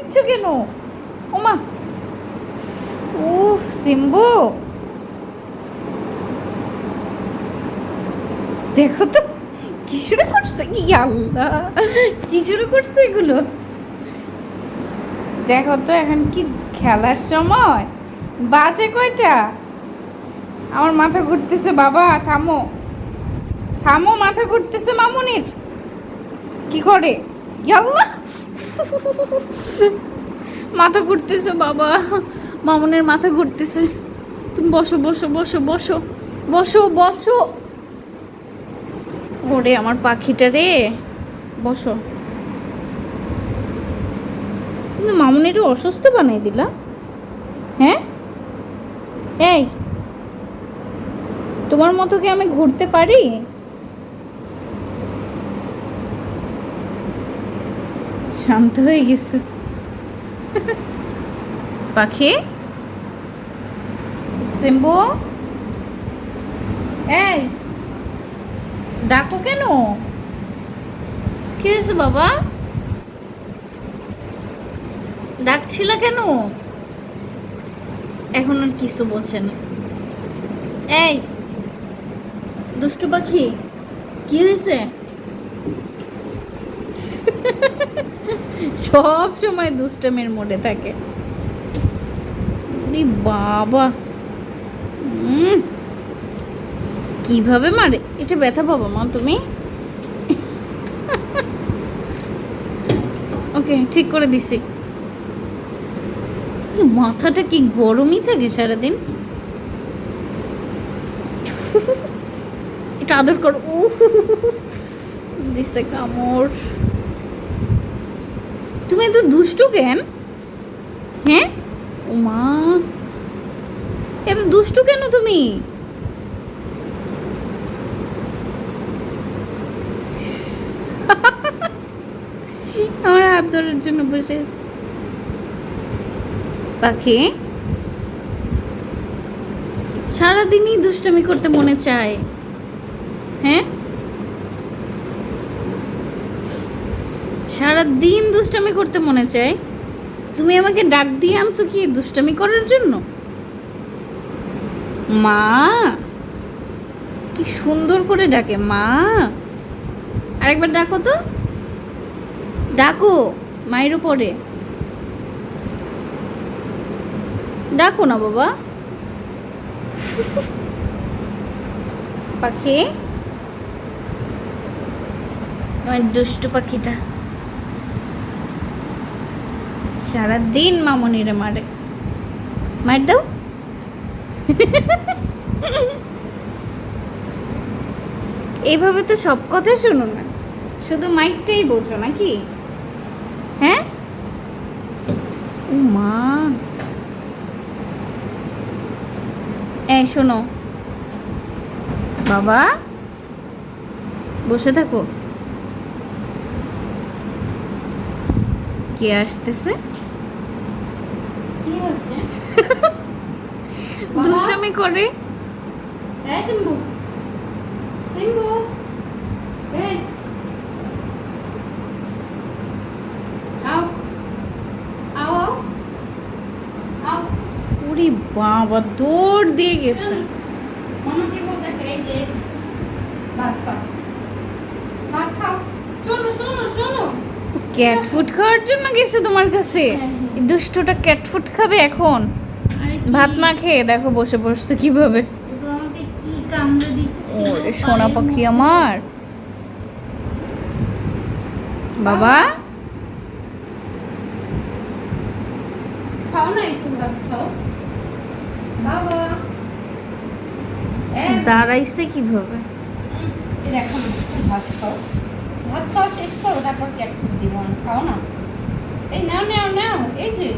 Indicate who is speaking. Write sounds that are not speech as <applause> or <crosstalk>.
Speaker 1: দিচ্ছ কেন? ওমা। উফ, সিম্বু। দেখো তো, কি শুরু করছে? কি আল্লাহ, কি শুরু করছে এগুলো? দেখো তো এখন কি খেলার সময়। বাজে কয়টা? আমার মাথা ঘুরতেছে, বাবা, থামো। থামো, মাথা ঘুরতেছে মামুনির। কি করে? ইয়াল্লা মাথা ঘুরতেছে, বাবা। মামুনের মাথা ঘুরতেছে। তুমি বসো বসো বসো বসো। বসো বসো। ওরে, আমার পাখিটা রে। বসো। কিন্তু মামুনিটা অসুস্থ বানাই দিলা? হ্যাঁ? এই, তোমার মতো কি আমি ঘুরতে পারি? শান্ত হয়ে গেছে। পাখি? সিম্বু? এই, ডাকো কেন? কি হয়েছে বাবা? ডাকছিল কেন? এখন আর কিছু বলছে না। এই, দুষ্টু পাখি, কি হয়েছে? <laughs> সব সময় দুষ্টমের মোডে থাকে। বাবা। কীভাবে মারে? এটা ব্যথা পাবো মা তুমি? <laughs> ওকে ঠিক করে দিছি। মাথাটা কি গরমই থাকে সারাদিন? <laughs> এটা আদর করো। উহ, দিছে কামড়। তুমি এত দুষ্টু কেন? হ্যাঁ? ও মা। এত দুষ্টু কেন তুমি? <laughs> আমার হাত ধরার জন্য বসে পাখি, সারাদিনই দুষ্টামি করতে মনে চায়। হ্যাঁ? সারাদিন দুষ্টামি করতে মনে চায়? তুমি আমাকে ডাক দিয়ে আনছো কি দুষ্টামি করার জন্য? মা! কি সুন্দর করে ডাকে, মা! আরেকবার ডাকো তো। ডাকো, মায়ের উপরে। ডাকো না বাবা। পাখি। আমার দুষ্টু পাখিটা। সারাদিন মামনিরে মারে। মার দাও। এইভাবে তো সব কথা শোনো না। শুধু মাইকটাই বোঝো নাকি? হ্যাঁ? ও মা। এই শোনো। বাবা, বসে থাকো। কে আসতেছে? দুষ্টামি করে।
Speaker 2: এই সিম্বু। সিম্বু। এই আও। আও আও। আও।
Speaker 1: ওরে বাবা দৌড় দিয়ে গেছে।
Speaker 2: মামা কি বল এই যে ভাত খাও। ভাত খাও। শোনো শোনো শোনো।
Speaker 1: ক্যাট ফুড খাওয়ার জন্য গেছে তোমার কাছে?
Speaker 2: হ্যাঁ,
Speaker 1: দুষ্টটা ক্যাটফুট খাবে এখন? ভাত না খেয়ে দেখো বসে বসছে কীভাবে? ওরে সোনা পাখি আমার। বাবা?
Speaker 2: খাও না একটু ভাত খাও। বাবা।
Speaker 1: দাঁড়াইছে কীভাবে?
Speaker 2: দেখো ভাত খাও। ভাত খাও শেষ করো তারপর ক্যাটফুড দিব। খাও না? এই নাও নাও নাও এই যে